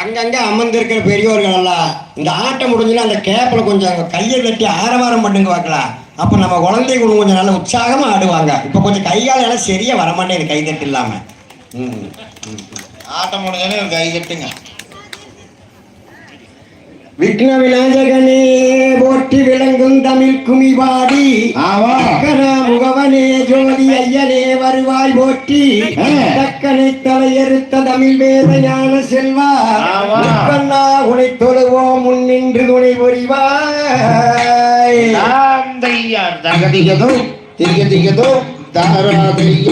அங்கங்க அமர்ந்திருக்கிற பெரியவர்கள் எல்லாம் இந்த ஆட்டம் முடிஞ்சுன்னா அந்த கேப்ல கொஞ்சம் கையை தட்டி ஆரவாரம் பண்ணுங்க பார்க்கலாம் அப்ப நம்ம குழந்தை கூட கொஞ்சம் நல்ல உற்சாகமா ஆடுவாங்க. இப்ப கொஞ்சம் கையால எல்லாம் சரியா வரமாட்டேங்குது கை தட்டு இல்லாம. ம். ஆட்டம் முடிஞ்சோன்னு ஒரு கை கட்டுங்க விக்ன விநாயகனே போற்றி விளங்கும் தமிழ் அக்கரா முகவனே ஜோதி ஐயனே வருவாய் போற்றி. ஆ. தக்கனை தலையறுத்த தமிழ் வேத ஞான செல்வா. உனை தொழுவோம் முன்னின்று துணை புரிவாய். தாம் தையார் தகதிகதோ திரிகதிகதோ தாராதைய